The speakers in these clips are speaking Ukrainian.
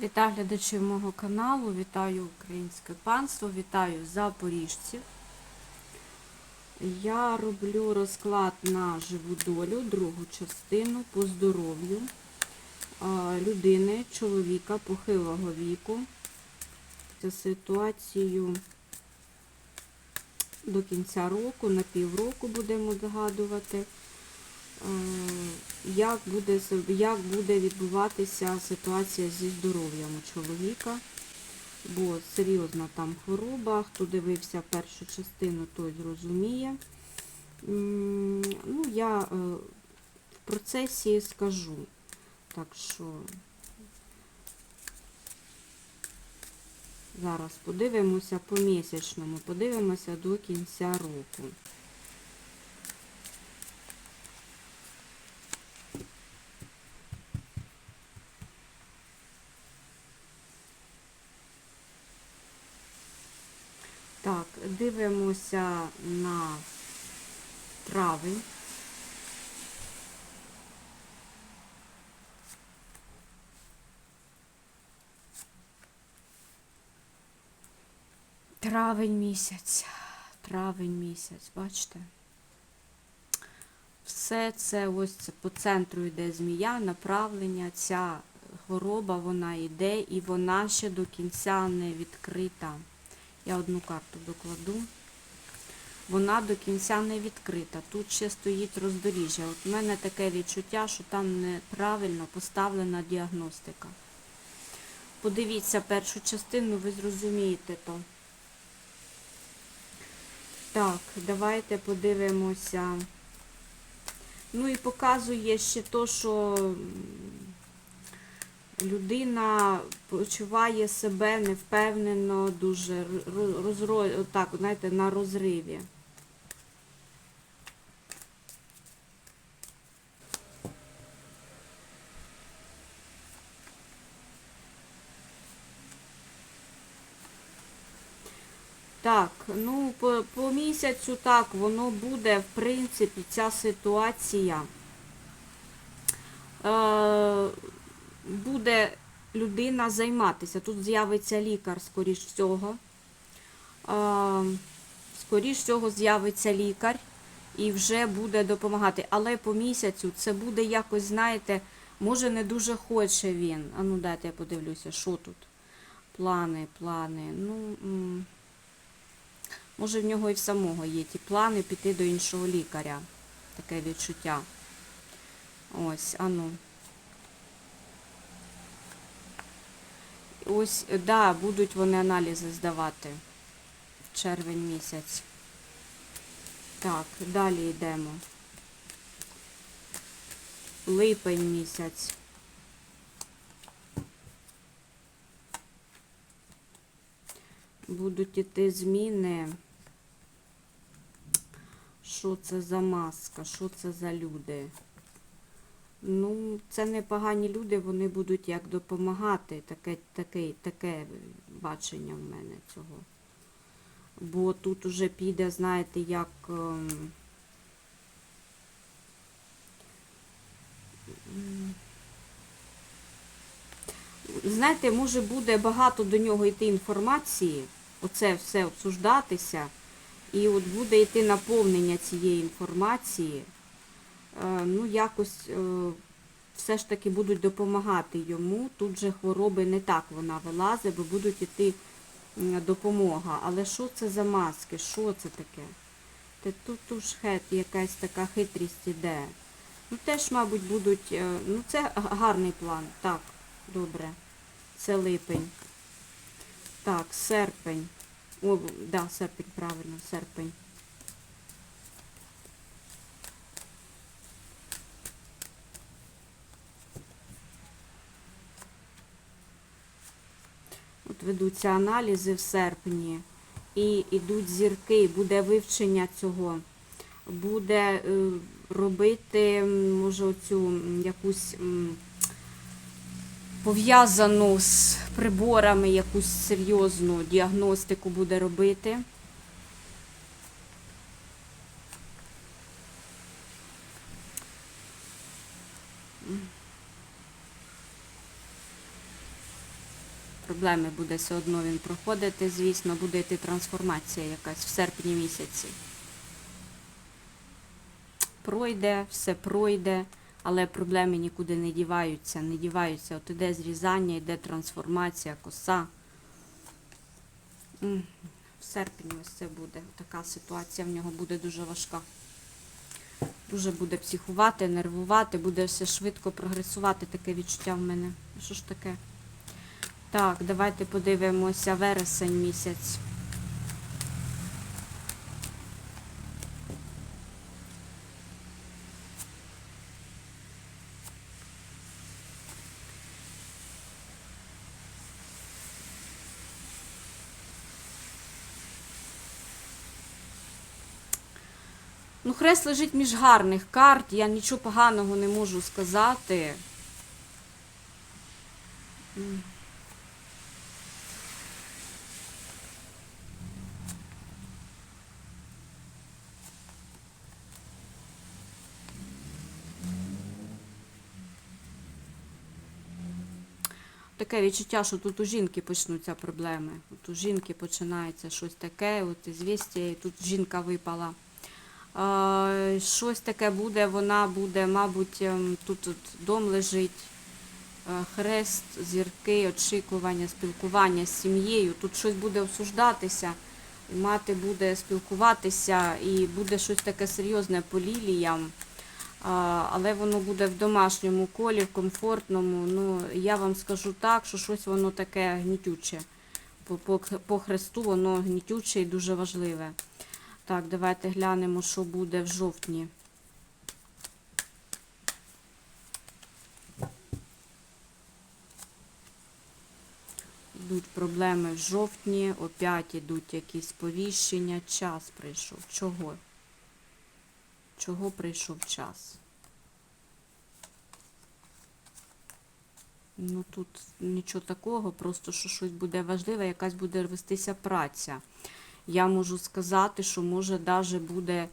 Вітаю глядачів мого каналу, вітаю українське панство, вітаю запоріжців. Я роблю розклад на живу долю, другу частину по здоров'ю людини, чоловіка похилого віку. Цю ситуацію до кінця року, на півроку будемо згадувати. Як буде, як буде відбуватися ситуація зі здоров'ям у чоловіка, бо серйозна там хвороба, хто дивився першу частину, той зрозуміє. Ну, я е, в процесі скажу. Так що зараз подивимося по місячному, подивимося до кінця року. Так, дивимося на травень. Травень місяць. Травень місяць, бачите? Все це ось це по центру йде змія, направлення. Ця хвороба вона йде і вона ще до кінця не відкрита. Я одну карту докладу. Вона до кінця не відкрита. Тут ще стоїть роздоріжжя. От у мене таке відчуття, що там неправильно поставлена діагностика. Подивіться першу частину, ви зрозумієте то. Так, давайте подивимося. Ну і показує ще то, що людина почуває себе невпевнено, дуже розро... так, знаєте, на розриві. Так, ну по, по місяцю так, воно буде, в принципі, ця ситуація. Е, буде людина займатися. Тут з'явиться лікар, скоріш всього. Е, скоріш всього з'явиться лікар і вже буде допомагати. Але по місяцю це буде якось, знаєте, може не дуже хоче він. А ну дайте я подивлюся, що тут. Плани, плани. Ну. Може, в нього і в самого є ті плани піти до іншого лікаря. Таке відчуття. Ось, ану. Ось, да, будуть вони аналізи здавати в червень місяць. Так, далі йдемо. Липень місяць. Будуть іти зміни. Що це за маска? Що це за люди? Ну, це не погані люди, вони будуть як допомагати. Таке, таке, таке бачення в мене цього. Бо тут уже піде, знаєте, як. ем, Знаєте, може буде багато до нього йти інформації, оце все обсуждатися, і от буде йти наповнення цієї інформації. Е, Ну, якось е, все ж таки будуть допомагати йому. Тут же хвороби не так вона вилазить, бо будуть йти допомога. Але що це за маски? Що це таке? Тут уж хет, якась така хитрість іде. Ну, теж, мабуть, будуть. е, Ну, це гарний план. Так, добре. Це липень. Так, серпень. О, да, серпень, правильно, серпень. От ведуться аналізи в серпні. І йдуть зірки, буде вивчення цього. Буде е, робити, може, оцю якусь. Пов'язану з приборами якусь серйозну діагностику буде робити. Проблеми буде все одно він проходити, звісно, буде йти трансформація якась в серпні місяці. Пройде, все пройде, але проблеми нікуди не діваються, не діваються. От іде зрізання, йде трансформація, коса. В серпні ось це буде. Така ситуація в нього буде дуже важка. Дуже буде психувати, нервувати, буде все швидко прогресувати, таке відчуття в мене. Що ж таке? Так, давайте подивимося вересень місяць. Ну, хрест лежить між гарних карт, я нічого поганого не можу сказати. Таке відчуття, що тут у жінки почнуться проблеми. От у жінки починається щось таке, от звістя, і тут жінка випала. Щось таке буде, вона буде, мабуть, ем, тут дом лежить, е, хрест, зірки, очікування, спілкування з сім'єю. Тут щось буде обсуждатися, мати буде спілкуватися, і буде щось таке серйозне по ліліям. Але воно буде в домашньому колі, в комфортному. Ну, я вам скажу так, що щось воно таке гнітюче. По, по, по хресту воно гнітюче і дуже важливе. Так, давайте глянемо, що буде в жовтні. Йдуть проблеми в жовтні, опять ідуть якісь повіщення, час прийшов. Чого? Чого прийшов час? Ну тут нічого такого, просто що щось буде важливе, якась буде вестися праця. Я можу сказати, що може даже буде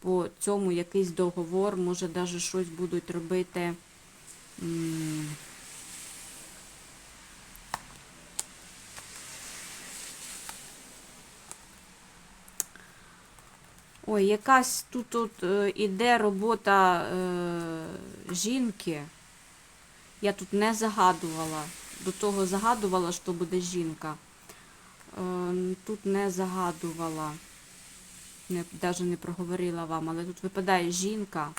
по цьому якийсь договор, може даже щось будуть робити. Ой, якась тут от, е, іде робота е, жінки. Я тут не загадувала. До того загадувала, що буде жінка. Е, тут не загадувала. Навіть не проговорила вам, але тут випадає жінка.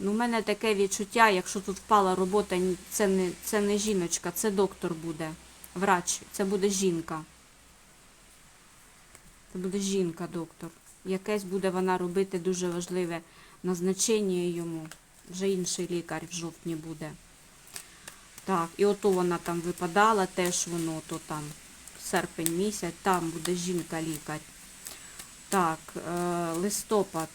Ну, у мене таке відчуття, якщо тут впала робота, це не, це не жіночка, це доктор буде. Врач, це буде жінка. Це буде жінка, доктор. Якесь буде вона робити дуже важливе назначення йому. Вже інший лікар в жовтні буде. Так, і ото вона там випадала, теж воно то там серпень місяць, там буде жінка-лікар. Так, е, листопад.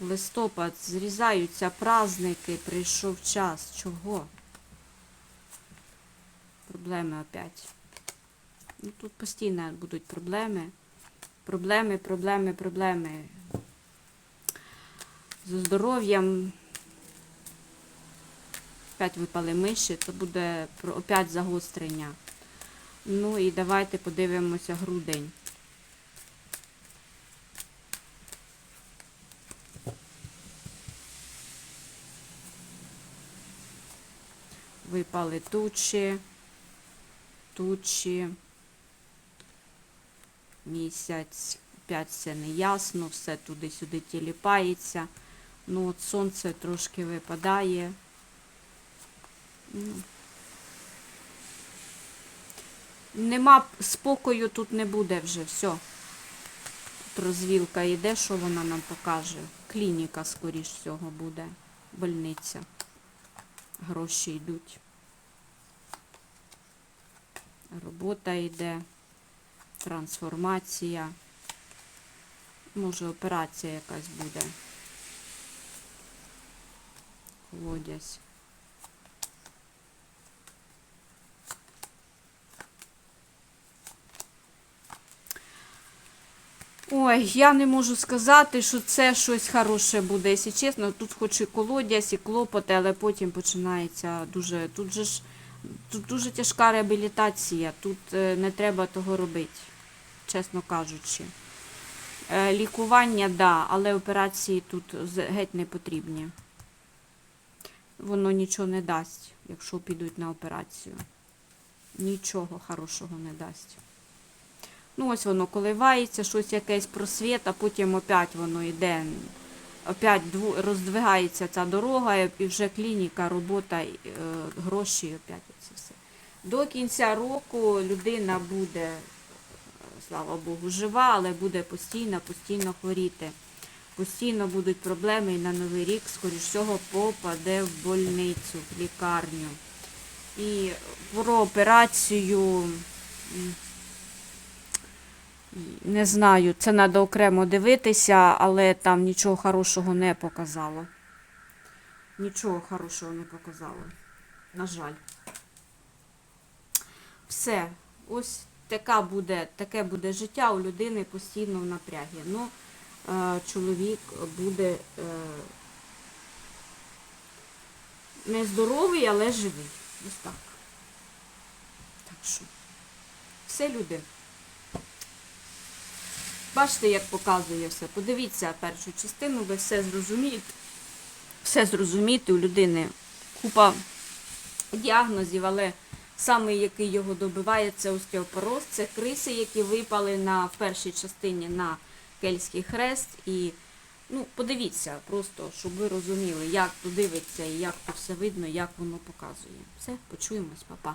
Листопад, зрізаються праздники, прийшов час. Чого? Проблеми опять. Ну, тут постійно будуть проблеми. Проблеми, проблеми, проблеми. Зі здоров'ям. Опять випали миші, то буде опять загострення. Ну і давайте подивимося грудень. Випали тучі, тучі, місяць, опять все неясно, все туди-сюди тіліпається. Ну от сонце трошки випадає. Ну. Нема спокою тут не буде вже, все. Тут розвілка йде, що вона нам покаже. Клініка, скоріш всього, буде. Больниця. Гроші йдуть. Робота йде. Трансформація. Може, операція якась буде. Колодязь. Ой, я не можу сказати, що це щось хороше буде, якщо чесно. Тут хоч і колодязь, і клопоти, але потім починається дуже. Тут же ж тут дуже тяжка реабілітація. Тут е, не треба того робити, чесно кажучи. Е, Лікування, да, але операції тут геть не потрібні. Воно нічого не дасть, якщо підуть на операцію. Нічого хорошого не дасть. Ну, ось воно коливається, щось якийсь просвіт, а потім опять воно йде, опять роздвигається ця дорога, і вже клініка, робота, е, гроші, опять це все. До кінця року людина буде, слава Богу, жива, але буде постійно, постійно хворіти. Постійно будуть проблеми і на Новий рік, скоріш всього, попаде в больницю, в лікарню. І про операцію. не знаю, це треба окремо дивитися, але там нічого хорошого не показало. Нічого хорошого не показало. На жаль. Все. Ось така буде, таке буде життя у людини постійно в напрягі. Ну, чоловік буде е, не здоровий, але живий. Ось так. Так що. Все, люди. Бачите, як показує все. Подивіться першу частину, ви все зрозумієте. Все зрозумієте, у людини купа діагнозів, але саме який його добиває, це остеопороз, це криси, які випали на першій частині на Кельський хрест. І ну, подивіться, просто, щоб ви розуміли, як то дивиться і як то все видно, як воно показує. Все, почуємось, па-па.